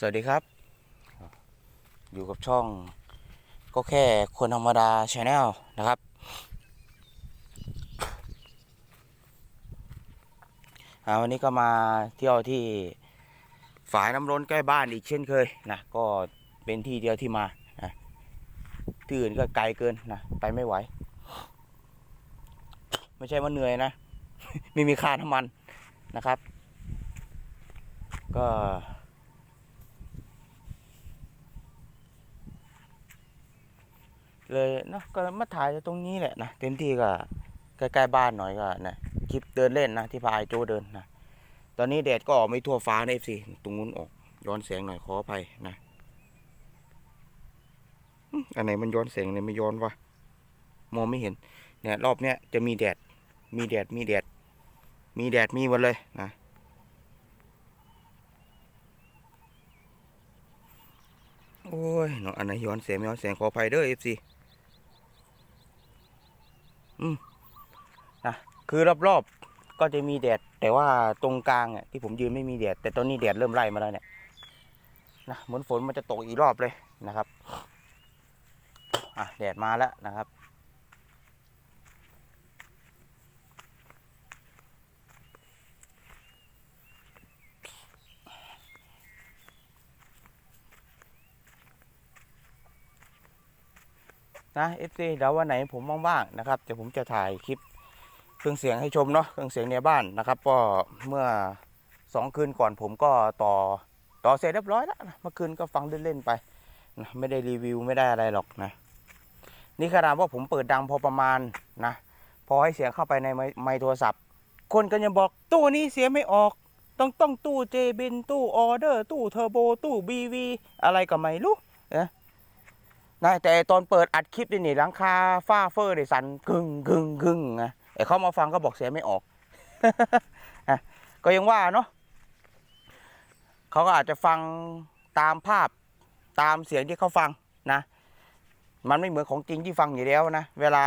สวัสดีครับ อยู่กับช่องก็แค่คนธรรมดาชาแนลนะครับ วันนี้ก็มาเที่ยวที่ฝายน้ำล้นใกล้บ้านอีกเช่นเคยนะก็เป็นที่เดียวที่มานะที่อื่นก็ไกลเกินนะไปไม่ไหว ไม่ใช่ว่าเหนื่อยนะ ไม่มีค่าน้ำมันนะครับ ก็ เลยเนาะก็มาถ่ายตรงนี้แหละนะเต็มที่ก็ใกล้ๆบ้านหน่อยก็นะคลิปเดินเล่นนะที่พาไอโจเดินนะตอนนี้แดดก็ออกไม่ทั่วฟ้าในเอฟซีตรงนู้นออกย้อนแสงหน่อยขออภัยนะอันไหนมันย้อนแสงอันไหนไม่ย้อนวะมองไม่เห็น เนี่ยรอบเนี้ยจะมีแดด มีแดดมีแดด มีแดดมีหมดเลยนะโอ้ยเนาะอันไหนย้อนแสงไม่ย้อนแสงขออภัยเด้อเอฟซี นะคือรอบๆก็จะมีแดด แต่ว่าตรงกลางอะที่ผมยืนไม่มีแดด แต่ตอนนี้แดดเริ่มไล่มาแล้วเนี่ยนะเหมือนฝนมันจะตกอีกรอบเลยนะครับ อะแดดมาแล้วนะครับ นะเอฟซีเดี๋ยววันไหนผมว่างๆนะครับเดี๋ยวผมจะถ่ายคลิปเครื่องเสียงให้ชมเนาะเครื่องเสียงในบ้านนะครับก็เมื่อสองคืนก่อนผมก็ต่อต่อเสร็จเรียบร้อยแล้วนะเมื่อคืนก็ฟังเล่นๆไปนะไม่ได้รีวิวไม่ได้อะไรหรอกนะ นี่ขนาดว่าผมเปิดดังพอประมาณนะ พอให้เสียงเข้าไปในไมไมโทรศัพท์ คนก็ยังบอกตู้นี้เสียไม่ออก ต้องต้องตู้เจบินตู้ออเดอร์ ตู้เทอร์โบตู้บีวีอะไรก็ไม่รู้นะ นะแต่ตอนเปิดอัดคลิปนี่นี่หลังคาฝ้าเฟอร์เนี่ยสั่นกึ่งกึ่งกึ่งนะไอ้เขามาฟังก็บอกเสียไม่ออกอะก็ยังว่าเนาะเขาก็อาจจะฟังตามภาพตามเสียงที่เขาฟังนะ มันไม่เหมือนของจริงที่ฟังอยู่แล้วนะ เวลา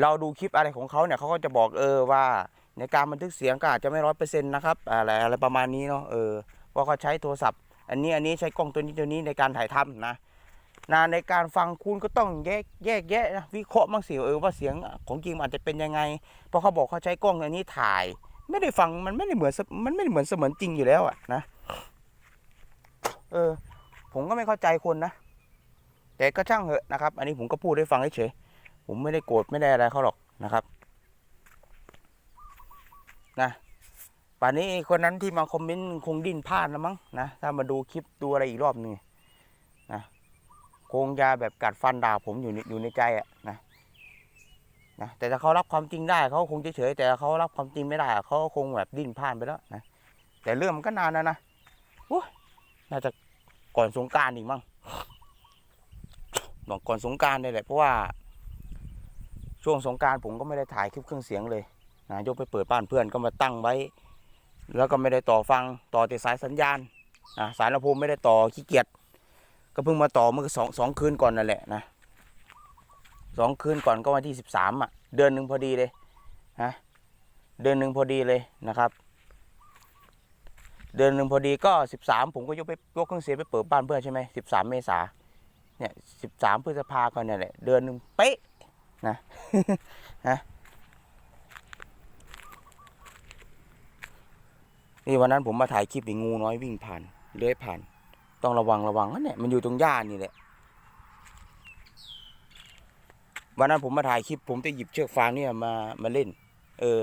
เราดูคลิปอะไรของเขาเนี่ยเขาก็จะบอกเออว่า ในการบันทึกเสียงก็อาจจะไม่ร้อยเปอร์เซ็นต์นะครับอะไรอะไรประมาณนี้เนาะเออเพราะเขาใช้โทรศัพท์ อันนี้อันนี้ใช้กล้องตัวนี้ตัวนี้ในการถ่ายทำนะ นะในการฟังคุณก็ต้องแยกแยกแยะนะวิเคราะห์บ้างสิเออว่าเสียงของจริงอาจจะเป็นยังไง เพราะเขาบอกเขาใช้กล้องอันนี้ถ่าย ไม่ได้ฟังมันไม่ได้เหมือนมันไม่ได้เหมือนเสมือนจริงอยู่แล้วอะนะเออ ผมก็ไม่เข้าใจคนนะแต่ก็ช่างเหอะนะครับ อันนี้ผมก็พูดให้ฟังเฉยผมไม่ได้โกรธไม่ได้อะไรเขาหรอกนะครับนะป่านนี้คนนั้นที่มาคอมเมนต์คงดิ้นพลาดแล้วมั้งนะถ้ามาดูคลิปดูอะไรอีกรอบหนึง คงจะแบบกัดฟันด่าผมอยู่ในอยู่ในใจอะนะนะแต่ถ้าเขารับความจริงได้เขาคงเฉยๆแต่เขารับความจริงไม่ได้เขาคงแบบดิ้นพลาดไปแล้วนะแต่เรื่องมันก็นานแล้วนะโอ้น่าจะก่อนสงการอีกมั้งบอกก่อนสงการเลยแหละเพราะว่า ช่วงสงการผมก็ไม่ได้ถ่ายคลิปเครื่องเสียงเลยนะยกไปเปิดบ้านเพื่อนก็มาตั้งไว้ แล้วก็ไม่ได้ต่อฟังต่อแต่สายสัญญาณนะสายลำโพงไม่ได้ต่อขี้เกียจ ก็เพิ่งมาต่อเมื่อสองสองคืนก่อนนั่นแหละนะสองคืนก่อนก็วันที่สิบสามอะ เดือนหนึ่งพอดีเลยฮะเดือนหนึ่งพอดีเลยนะครับ เดือนหนึ่งพอดีก็สิบสามผมก็ยกไปยกเครื่องเสียงไปเปิดบ้านเพื่อนใช่ไหมสิบสามเมษาเนี่ยสิบสามพฤษภาก็เนี่ยแหละเดือนหนึ่งเป๊ะนะฮะนี่วันนั้นผมมาถ่ายคลิปอีงูน้อยวิ่งผ่านเลื้อยผ่าน ต้องระวังระวังนะเนี่ยมันอยู่ตรงหญ้านี่แหละวันนั้นผมมาถ่ายคลิปผมจะหยิบเชือกฟางเนี่ยมามาเล่น เออ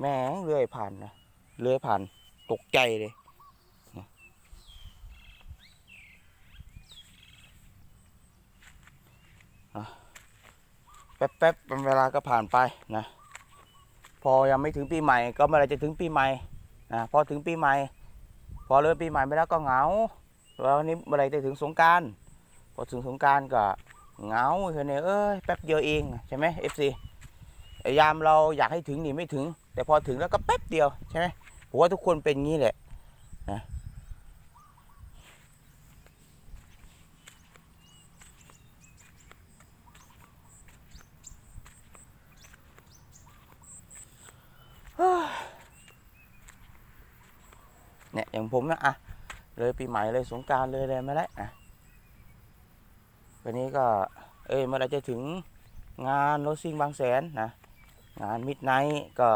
แม่งเลื่อยผ่านนะเลื่อยผ่านตกใจเลยนะอะแป๊บๆเวลาก็ผ่านไปนะ พอยังไม่ถึงปีใหม่ ก็เมื่อไรจะถึงปีใหม่นะพอถึงปีใหม่ พอเริ่มปีใหม่ไปแล้วก็เหงา แล้วนี้เมื่อไรจะถึงสงการพอถึงสงการก็เหงาแค่นี้เอ้ยแป๊บเดียวเองใช่ไหมเอฟซียามเราอยากให้ถึงนี่ไม่ถึง แต่พอถึงแล้วก็แป๊บเดียวใช่ไหมผมว่าทุกคนเป็นงี้แหละนะเนี่ยอย่างผมนะอะ เลยปีใหม่เลยสงการเลยเลยมาแล้วนะวันนี้ก็ เอ้ยเมื่อไรจะถึงงานรซิ่งบางแสนนะ งานมิดไนท์ก็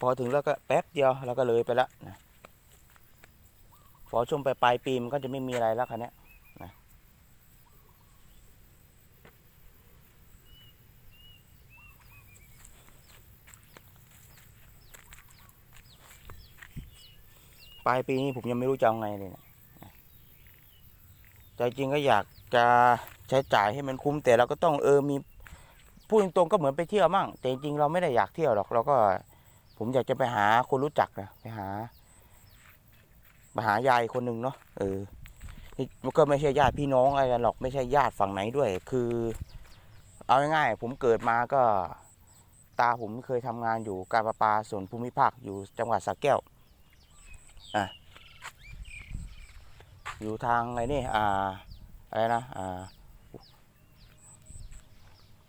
พอถึงแล้วก็แป๊บเดียวแล้วก็เลยไปละนะพอช่วงปลายปลายปีมันก็จะไม่มีอะไรแล้วคันนี้ ปลายปีนี้ผมยังไม่รู้จะเอาไงเลยนะใจจริงก็อยากจะใช้จ่ายให้มันคุ้มแต่เราก็ต้องเออมีพูดตรงๆก็เหมือนไปเที่ยวมั่ง แต่จริงเราไม่ได้อยากเที่ยวหรอก เราก็ผมอยากจะไปหาคนรู้จักนะไปหาไปหายายคนหนึ่งเนาะเออนี่มันก็ไม่ใช่ญาติพี่น้องอะไรกันหรอกไม่ใช่ญาติฝั่งไหนด้วย คือ เอาง่ายๆผมเกิดมาก็ ตาผมเคยทำงานอยู่การประปาส่วนภูมิภาคอยู่จังหวัดสระแก้ว อะอยู่ทางไหนนี่อ่าอะไรนะอ่า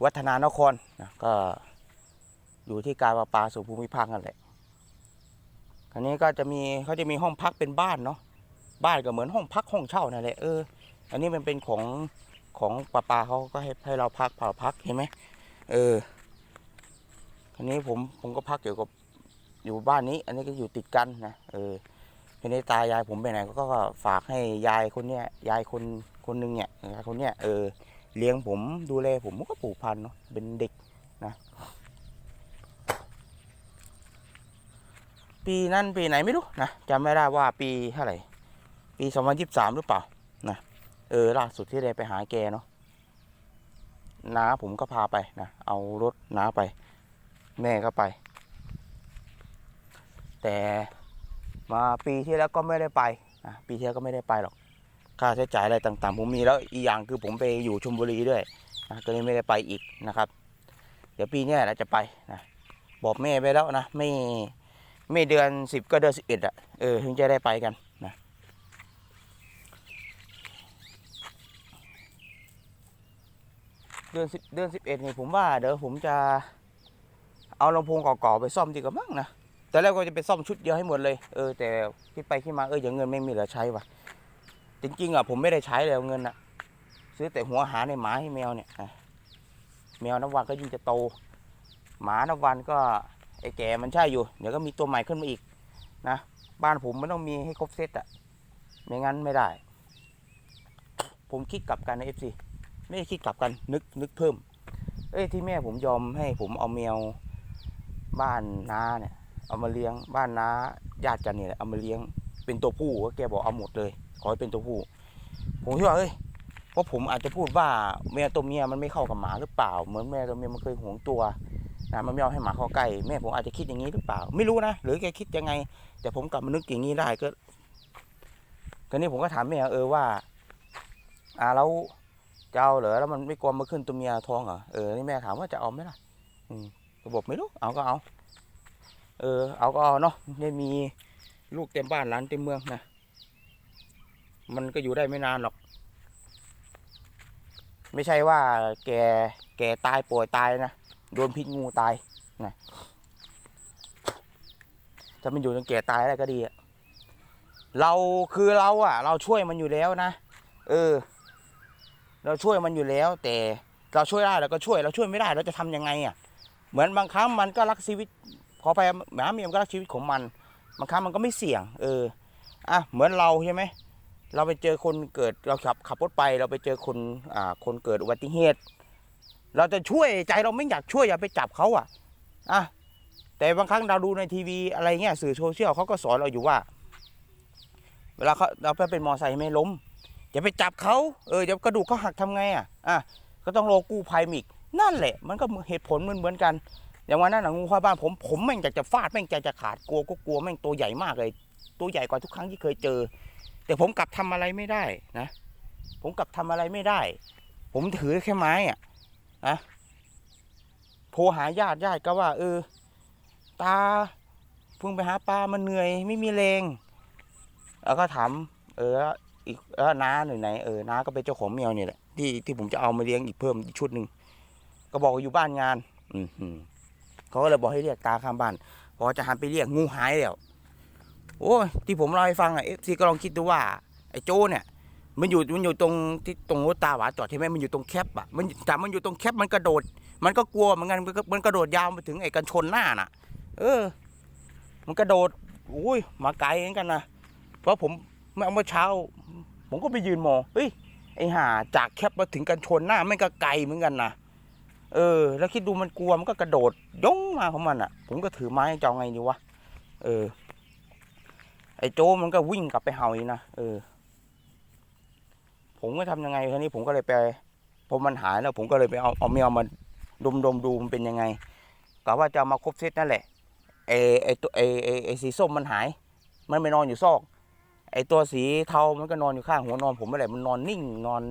วัฒนานครนะก็อยู่ที่การประปาส่วนภูมิภาคนั่นแหละคราวนี้ก็จะมีเขาจะมีห้องพักเป็นบ้านเนาะบ้านก็เหมือนห้องพักห้องเช่านั่นแหละเอออันนี้มันเป็นของของประปาเขาก็ให้ให้เราพักเผาพักเห็นไหมเออคราวนี้ผมผมก็พักเกี่ยวกับอยู่บ้านนี้ อันนี้ก็อยู่ติดกันนะเออ ทีนี้ตายายผมไปไหนก็ฝากให้ยายคนเนี้ยยายคนคนหนึงเนี่ยยายคนเนี้ยเออเลี้ยงผมดูแลผมก็ผูกพันเนาะเป็นเด็กนะ ปีนั้นปีไหนไม่รู้นะจำไม่ได้ว่าปีเท่าไหร่ปีสองพันยี่สามหรือเปล่านะเออล่าสุดที่ได้ไปหาแกเนาะน้าผมก็พาไปนะเอารถน้าไป แม่ก็ไป แต่ มาปีที่แล้วก็ไม่ได้ไปนะปีที่แล้วก็ไม่ได้ไปหรอกค่าใช้จ่ายอะไรต่างๆ ผมมีแล้วอีกอย่างคือผมไปอยู่ชลบุรีด้วยนะก็เลยไม่ได้ไปอีกนะครับ เดี๋ยวปีนี้เราจะไปนะบอกแม่ไปแล้วนะไม่ไม่เดือนสิบก็เดือนสิบเอ็ดอะเออถึงจะได้ไปกันนะเดือนสิบเดือนสิบเอ็ดนี่ผมว่าเดี๋ยวผมจะเอาลำโพงเก่าๆไปซ่อมดีกว่ามั้งนะ แต่แรกก็จะไปซ่อมชุดเดียวให้หมดเลย เออแต่คิดไปคิดมาเอออย่างเงินไม่มีเหลือใช้ว่ะ จริงๆอะผมไม่ได้ใช้เลยเงินอะ ซื้อแต่หัวหาในหมาให้แมวเนี่ยแมวน้ำวันก็ยิ่งจะโต หมาน้ำวันก็ไอ้แก่มันใช่อยู่ เดี๋ยวก็มีตัวใหม่ขึ้นมาอีกนะบ้านผมมันต้องมีให้ครบเซตอะไม่งั้นไม่ได้ ผมคิดกลับกันนะเอฟซีไม่ได้คิดกลับกันนึกนึกเพิ่ม เอ้ยที่แม่ผมยอมให้ผมเอาแมวบ้านน้าเนี่ย เอามาเลี้ยงบ้านน้าญาติกันเนี่ยเอามาเลี้ยงเป็นตัวผู้ก็แกบอกเอาหมดเลย ขอให้เป็นตัวผู้ ผมคิดว่าเอ้ยเพราะผมอาจจะพูดว่าแมวตัวเมียมันไม่เข้ากับหมาหรือเปล่า เหมือนแมวตัวเมียมันเคยหวงตัวนะมันไม่เอาให้หมาเข้าใกล้แม่ผมอาจจะคิดอย่างนี้หรือเปล่า ไม่รู้นะหรือแกคิดยังไง แต่ผมกลับมานึกอย่างนี้ได้ก็คราวนี้ผมก็ถามแม่เออว่า อ่าแล้วจะเอาเหรอแล้วมันไม่กลัวมาขึ้นตัวเมียท้องเหรอเออนี่แม่ถามว่าจะเอาไหมล่ะ อืมก็บอกไม่รู้เอาก็เอา เออเอาก็เอาเนาะได้มีลูกเต็มบ้านหลานเต็มเมืองนะมันก็อยู่ได้ไม่นานหรอก ไม่ใช่ว่าแกแกตายป่วยตายนะโดนพิษงูตายนะถ้ามันอยู่จนแก่ตายอะไรก็ดีอะเราคือเราอะเราช่วยมันอยู่แล้วนะเออ เราช่วยมันอยู่แล้ว แต่เราช่วยได้เราก็ช่วย เราช่วยไม่ได้เราจะทำยังไงอะเหมือนบางครั้งมันก็รักชีวิต อไปหมาเมียมันก็รักชีวิตของมันบางครั้งมันก็ไม่เสี่ยง เอออะเหมือนเราใช่ไหมเราไปเจอคนเกิดเราขับขับรถไป เราไปเจอคนอ่าคนเกิดอุบัติเหตุ เราจะช่วยใจเราไม่อยากช่วยอย่าไปจับเขาอะอะแต่บางครั้งเราดูในทีวีอะไรเงี้ยสื่อโซเชียลเขาก็สอนเราอยู่ว่า เวลาเขาเราไปเป็นมอไซค์ไม่ล้มอย่าไปจับเขาเออเดี๋ยวกระดูกเขาหักทำไงอะอะก็ต้องรอกู้ภัยมาอีกนั่นแหละ มันก็เหตุผลเหมือนเหมือนกัน อย่างวันนั้นนะงูเข้าบ้านผมผมแม่งอยากจะฟาดแม่งใจจะขาดกลัวก็กลัวแม่งตัวใหญ่มากเลย ตัวใหญ่กว่าทุกครั้งที่เคยเจอ แต่ผมกลับทำอะไรไม่ได้นะ ผมกลับทำอะไรไม่ได้ ผมถือแค่ไม้อะนะโทรหาญาติญาติก็ว่า เออ ตาเพิ่งไปหาปลามันเหนื่อยไม่มีแรงแล้วก็ถามเอออีกเออน้าหน่อยไหนเออน้าก็เป็นเจ้าของแมวเนี่ยแหละที่ที่ผมจะเอามาเลี้ยงอีกเพิ่มอีกชุดหนึ่งก็บอกอยู่บ้านงาน อืม เขาก็เลยบอกให้เรียกตาข้างบ้านพอจะหันไปเรียกงูหายแล้วโอ้ที่ผมเล่าให้ฟังอะเอฟซีก็ลองคิดดูว่าไอ้โจเนี่ย มันอยู่มันอยู่ตรงที่ตรงรถตาหวาจอดใช่ไหมมันอยู่ตรงแคปอะมันแต่มันอยู่ตรงแคปมันกระโดด มันก็กลัวเหมือนกันมันก็มันกระโดดยาวไปถึงไอ้กันชนหน้าน่ะ เออ มันกระโดดอุ้ยมาไกลเหมือนกันนะเพราะผมเมื่อเช้า ผมก็ไปยืนมองเฮ้ยไอ้ห่าจากแคปมาถึงกันชนหน้าไมันก็ไกลเหมือนกันนะ เออ แล้วคิดดูมันกลัวมันก็กระโดดย่องมาของมันอะ ผมก็ถือไม้จอาไงดีวะเออ ไอ้โจมันก็วิ่งกลับไปเห่าอีกนะเออ ผมก็ทำยังไงคราวนี้ผมก็เลยไปพอมันหายแล้ว ผมก็เลยไปเอาเอาแมวมาดมดมดูมันเป็นยังไงกะว่าจะมาครบเซตนั่นแหละไอไอตัวไอไอไอสีส้มมันหาย มันไปนอนอยู่ซอก ไอตัวสีเทามันก็นอนอยู่ข้างหัวนอนผมไม่แหละมันนอนนิ่งนอน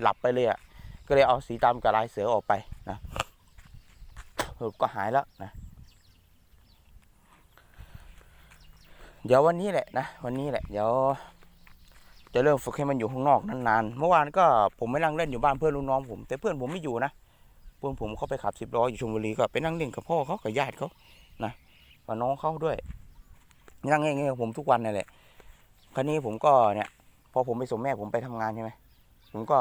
หลับไปเลยอะ ก็เลยเอาสีดำกับลายเสือออกไปนะสรุปก็หายแล้วนะเดี๋ยววันนี้แหละนะวันนี้แหละเดี๋ยวจะเริ่มฝึกให้มันอยู่ข้างนอกนานๆ เมื่อวานก็ผมไม่นั่งเล่นอยู่บ้านเพื่อนลูกน้องผม แต่เพื่อนผมไม่อยู่นะ เพื่อนผมเขาไปขับสิบล้ออยู่ชลบุรีก็ไปนั่งเล่นกับพ่อเขากับญาติเขานะกับน้องเขาด้วย นั่งเล่นกับผมทุกวันนั่นแหละ คราวนี้ผมก็เนี่ย พอผมไปส่งแม่ผมไปทำงานใช่ไหมผมก็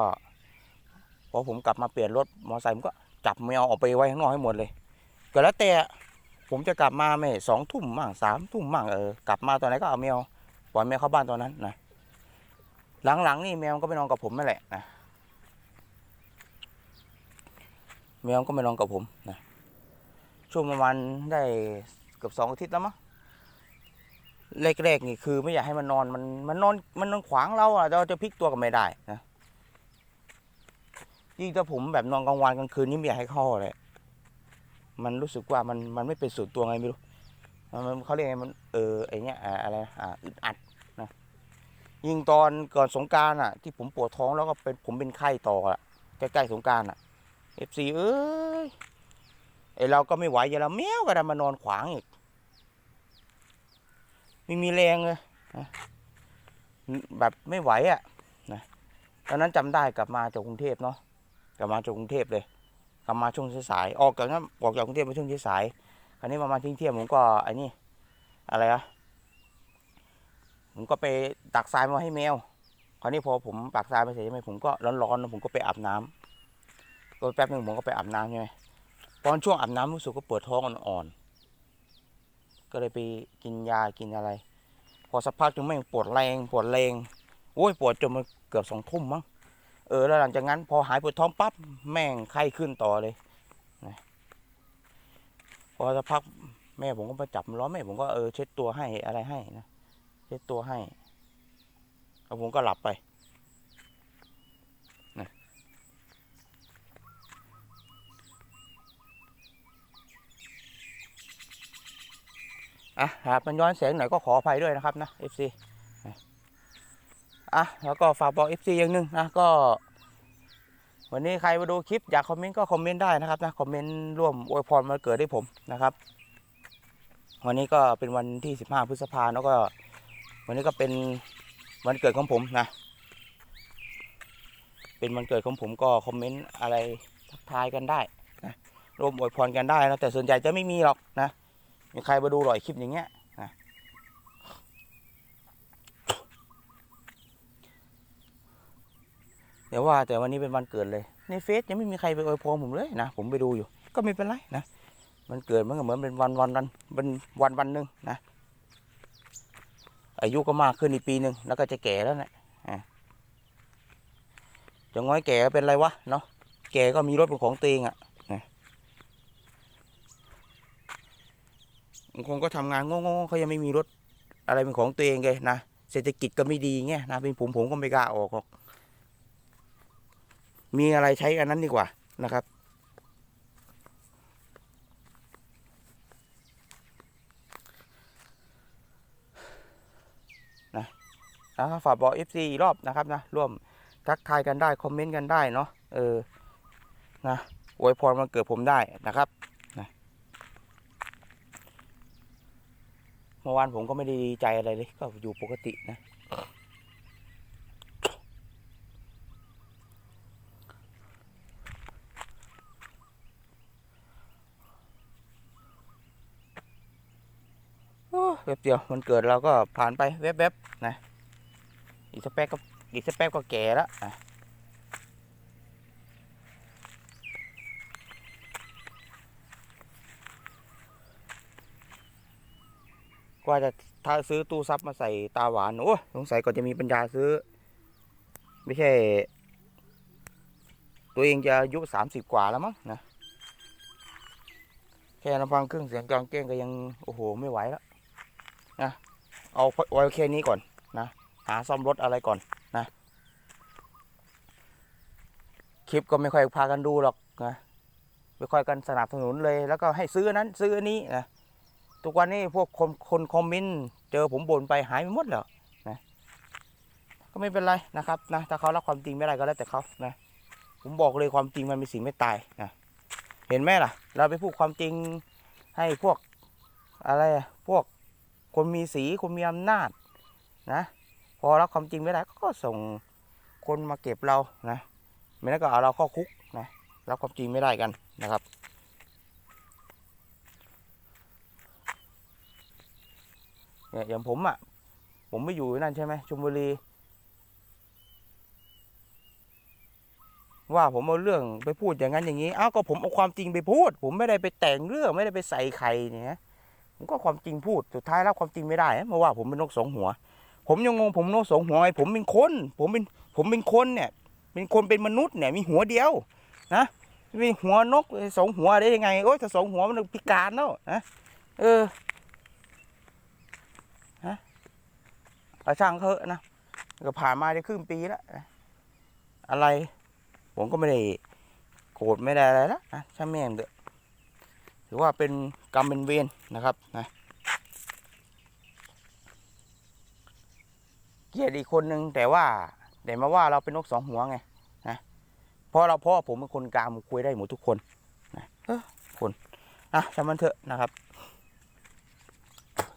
อผมกลับมาเปลี่ยนรถมอเตอร์ไซค์ผมก็จับแมวออกไปไว้ข้างนอกให้หมดเลย ก็แล้วแต่ผมจะกลับมาไม่สองทุ่มมั่งสามทุ่มมั่งเออกลับมาตอนไหนก็เอาแมวปล่อยแมวเข้าบ้านตอนนั้นนะหลังๆนี่แมวมันก็ไปนอนกับผมนั่นแหละนะแมวมันก็ไปนอนกับผมนะช่วงประมาณได้เกือบสองอาทิตย์แล้วมั้งแรกๆนี่คือไม่อยากให้มันนอนมันมันนอนมันนอนขวางเราอะเราจะพลิกตัวก็ไม่ได้นะ ยิ่งถ้าผมแบบนอนกลางวันกลางคืนนี่ไม่อยากให้เข้าเลย มันรู้สึกว่ามันมันไม่เป็นส่วนตัวไงไม่รู้ มันเขาเรียกไงมันเออไอเนี้ยอะไรอ่าอึดอัดนะยิ่งตอนก่อนสงการอะ ที่ผมปวดท้องแล้วก็เป็นผมเป็นไข้ต่ออะใกล้ๆสงการอะเอฟซีเอ้ยไอเราก็ไม่ไหวอย่าเราแม้วก็ได้มานอนขวางอีกไม่มีแรงเลยนะแบบไม่ไหวอะนะตอนนั้นจำได้กลับมาจากกรุงเทพเนาะ กลับมาจากกรุงเทพเลย กลับมาช่วงสายๆออกจากนั้นออกจากกรุงเทพมาช่วงสายๆคราวนี้ประมาณเที่ยงผมก็ไอ้นี่อะไรอะผมก็ไปตักทรายมาให้แมว คราวนี้พอผมตักทรายไปเสร็จใช่ไหมผมก็ร้อนๆผมก็ไปอาบน้ำก็แป๊บนึงผมก็ไปอาบน้ำใช่ไหมตอนช่วงอาบน้ำรู้สึกก็ปวดท้องอ่อนๆ ก็เลยไปกินยากินอะไร พอสักพักจึงแม่ปวดแรงปวดแรงโอ้ยปวดจนมันเกือบสองทุ่มมั้ง เออแล้วหลังจากนั้นพอหายปวดท้องปั๊บแม่งไข้ขึ้นต่อเลยนะพอสักพักแม่ผมก็มาจับล้อแม่ผมก็เออเช็ดตัวให้อะไรให้นะเช็ดตัวให้แล้วผมก็หลับไปนะอะหากมันย้อนแสงหน่อยก็ขออภัยด้วยนะครับนะ FC อ่ะแล้วก็ฝากบอก FC อย่างหนึ่งนะก็วันนี้ใครมาดูคลิปอยากคอมเมนต์ก็คอมเมนต์ได้นะครับนะคอมเมนต์ร่วมอวยพรมาเกิดให้ผมนะครับ วันนี้ก็เป็นวันที่ 15 พฤษภาแล้วก็ วันนี้ก็เป็นวันเกิดของผมนะ เป็นวันเกิดของผมก็คอมเมนต์อะไรทักทายกันได้นะร่วมอวยพรกันได้นะแต่ส่วนใหญ่จะไม่มีหรอกนะมีใครมาดูหรอยคลิปอย่างเงี้ย นะเดี๋ยวว่าแต่วันนี้เป็นวันเกิดเลย ในเฟซยังไม่มีใครไปอวยพรผมเลยนะผมไปดูอยู่ ก็ไม่เป็นไรนะมันเกิดมันก็เหมือนเป็นวันวันวันเป็นวันวันหนึ่งนะอายุก็มากขึ้นอีกปีหนึ่งแล้วก็จะแก่แล้วเนะี่ยจะง้อยแก่เป็นไรวะเนาะแก่ก็มีรถเป็นของตัวเองอะ่ะบางคนก็ทำงานโง่ๆเขายังไม่มีรถอะไรเป็นของตัวเองเลยนะเศรษฐกิจก็ไม่ดีเงี้ยนะเป็นผมผมก็ไม่กล้าออกหรอก มีอะไรใช้กันนั้นดีกว่านะครับนะฝากบอก FC อีกรอบนะครับนะร่วมทักทายกันได้ คอมเมนต์กันได้เนาะเออนะอวยพรมันเกิดผมได้นะครับนะเมื่อวานผมก็ไม่ได้ดีใจอะไรเลย ก็อยู่ปกตินะ แป๊บเดียวมันเกิดเราก็ผ่านไปแวบๆนะอีกสักแป๊บก็อีกสักแป๊บก็แก่แล้วนะกว่าจะถ้าซื้อตู้ซับมาใส่ตาหวานโอ้สงสัยก่อนจะมีปัญญาซื้อ ไม่ใช่ ตัวเองจะอายุสามสิบกว่าแล้วมั้งนะแค่ลำพังเครื่องเสียงกลางเก้งก็ยัง โอ้โห ไม่ไหวแล้ว เอาไว้แค่นี้ก่อนนะหาซ่อมรถอะไรก่อนนะคลิปก็ไม่ค่อยพากันดูหรอกนะไม่ค่อยกันสนับสนุนเลย แล้วก็ให้ซื้อนั้นซื้อนี้นะทุกวันนี้พวกคนคนคอมเมนต์เจอผมบ่นไปหายไปหมดแล้วนะก็ไม่เป็นไรนะครับนะถ้าเขารับความจริงไม่ได้ก็แล้วแต่เขานะผมบอกเลยความจริงมันเป็นสิ่งไม่ตายนะเห็นไหมล่ะ เราไปพูดความจริงให้พวกอะไรอะพวก คนมีสีคนมีอำนาจนะ พอรับความจริงไม่ได้ก็ส่งคนมาเก็บเรานะไม่นั้นก็เอาเราเข้าคุกนะรับความจริงไม่ได้กันนะครับเนี่ยอย่างผมอะ่ะผมไม่อยู่นั่นใช่ไหมชลบุรีว่าผมเอาเรื่องไปพูดอย่างนั้นอย่างนี้ อ้าวก็ผมเอาความจริงไปพูด ผมไม่ได้ไปแต่งเรื่องไม่ได้ไปใส่ใครเนี่ย ผมก็ความจริงพูดสุดท้ายรับความจริงไม่ได้มาว่าผมเป็นนกสองหัว ผมยังงงผมนกสองหัวไงผมเป็นคน ผมเป็นผมเป็นคนเนี่ย เป็นคนเป็นมนุษย์เนี่ยมีหัวเดียวนะมีหัวนกสองหัวได้ยังไงโอ้ยถ้าสองหัวมันพิการแล้วนะเออฮะช่างเขาเถอะนะก็ผ่านมาจะครึ่งปีแล้วอะไร ผมก็ไม่ได้โกรธไม่ได้อะไรแล้วนะช่างแม่งเถอะถือว่าเป็น กรรมเป็นเวรนะครับนะเกลียดอีกคนนึงแต่ว่าแต่มาว่าเราเป็นนกสองหัวไงนะเพราะเราพราะผมเป็นคนกลางคุยได้หมดทุกคนนะเออคนอะช่างมันเถอะนะครับ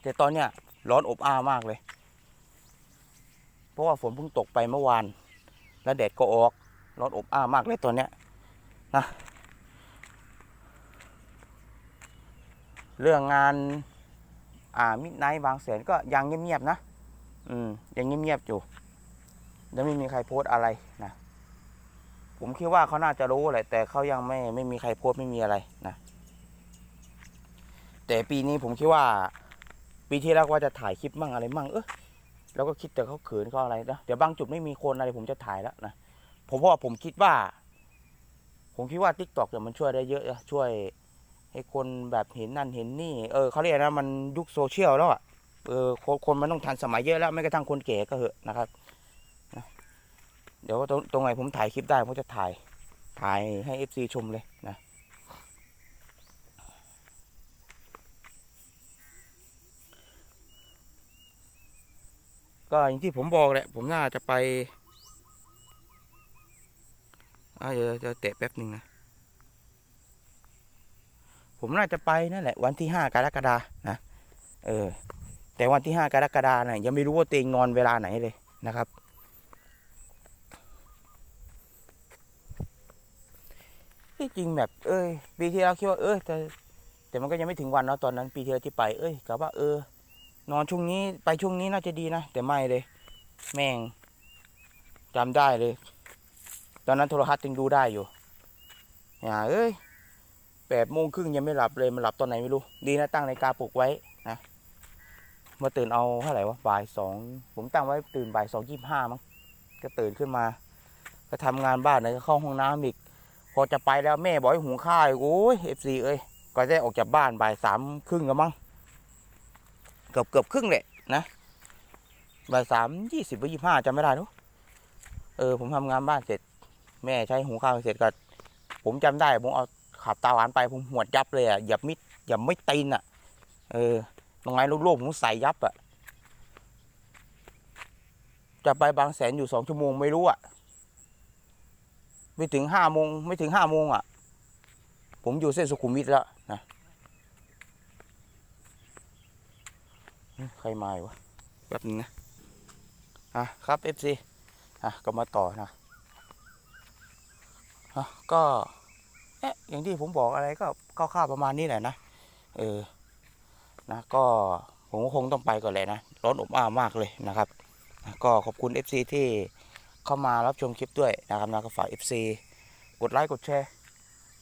แต่ตอนเนี้ยร้อนอบอ้าวมากเลย เพราะว่าฝนเพิ่งตกไปเมื่อวาน แล้วแดดก็ออก ร้อนอบอ้าวมากเลยตอนเนี้ยนะ เรื่องงานอ่ามิดไนท์บางแสนก็ยังเงียบๆนะ อืมยังเงียบๆอยู่ยังไม่มีใครโพสอะไรนะผมคิดว่าเขาน่าจะรู้แหละแต่เขายังไม่ไม่มีใครโพสไม่มีอะไรนะแต่ปีนี้ผมคิดว่า ปีที่แล้วว่าจะถ่ายคลิปมั่งอะไรมั่งเออแล้วก็คิดแต่เขาเขินเขาอะไรนะเดี๋ยวบางจุดไม่มีคนอะไรผมจะถ่ายแล้วนะผมเพราะว่าผมคิดว่า ผมคิดว่าทิกตอกเนี่ยมันช่วยได้เยอะช่วย ให้คนแบบเห็นนั่นเห็นนี่ เออเขาเรียกนะมันยุคโซเชียลแล้วอะ เออคนคนมันต้องทันสมัยเยอะแล้วไม่กระทั่งคนแก่ก็เหอะนะครับนะเดี๋ยวตรงตรงไหนผมถ่ายคลิปได้ผมจะถ่ายถ่ายให้เอฟซีชมเลยนะก็อย่างที่ผมบอกแหละผมน่าจะไปอ่าเดี๋ยวจะเตะแป๊บหนึ่งนะ ผมน่าจะไปนั่นแหละ วันที่ห้ากรกฎานะเออ แต่วันที่ห้ากรกฎาเนี่ยยังไม่รู้ว่าตัวเองนอนเวลาไหนเลยนะครับ ที่จริงแบบ เอ้ยปีที่แล้วคิดว่าเออแต่แต่มันก็ยังไม่ถึงวันเนาะตอนนั้น ปีที่แล้วที่ไป เอ้ยกะว่าเออ นอนช่วงนี้ไปช่วงนี้น่าจะดีนะแต่ไม่เลย แม่งจำได้เลย ตอนนั้นโทรทัศน์ยังดูได้อยู่อย่าเอ้ย แปดโมงครึ่งยังไม่หลับเลยมันหลับตอนไหนไม่รู้ ดีนะตั้งนาฬิกาปลุกไว้นะมาตื่นเอาเท่าไหร่วะบ่ายสองผมตั้งไว้ตื่นบ่ายสองยี่ห้ามั้งก็ตื่นขึ้นมา ก็ทำงานบ้านเลยก็เข้าห้องน้ำอีก พอจะไปแล้วแม่บอกให้หุงข้าวอีกโอ้ยเอฟซีเอ้ยก็ได้ออกจากบ้านบ่ายสามครึ่งแล้วมั้งเกือบเกือบครึ่งแหละนะบ่ายสามยี่สิบหรือยี่ห้าจำไม่ได้เนอะเออผมทำงานบ้านเสร็จ แม่ใช้หุงข้าวเสร็จก็ผมจำได้ผมเอา ขับตาหวานไปผมหวดยับเลยอะหยับมิดหยับไม่ตีนอะ เออตรงไหนลูกๆผมใส่ยับอะจะไปบางแสนอยู่สองชั่วโมงไม่รู้อะไม่ถึงห้าโมงไม่ถึงห้าโมงอะ ผมอยู่เส้นสุขุมวิทแล้วนะใครมาวะแป๊บนึงนะอะครับเอฟซีอะก็มาต่อนะอะก็ เอ๊ะอย่างที่ผมบอกอะไรก็คร่าวๆประมาณนี้แหละนะเออนะก็ผมก็คงต้องไปก่อนเลยนะร้อนอบอ้าวมากเลยนะครับก็ขอบคุณ FC ที่เข้ามารับชมคลิปด้วยนะครับนะก็ฝาก FC กดไลค์กดแชร์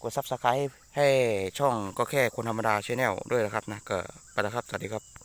กด Subscribe ให้ช่องก็แค่คนธรรมดาชแนลด้วยนะครับนะก็ไปแล้วครับ สวัสดีครับ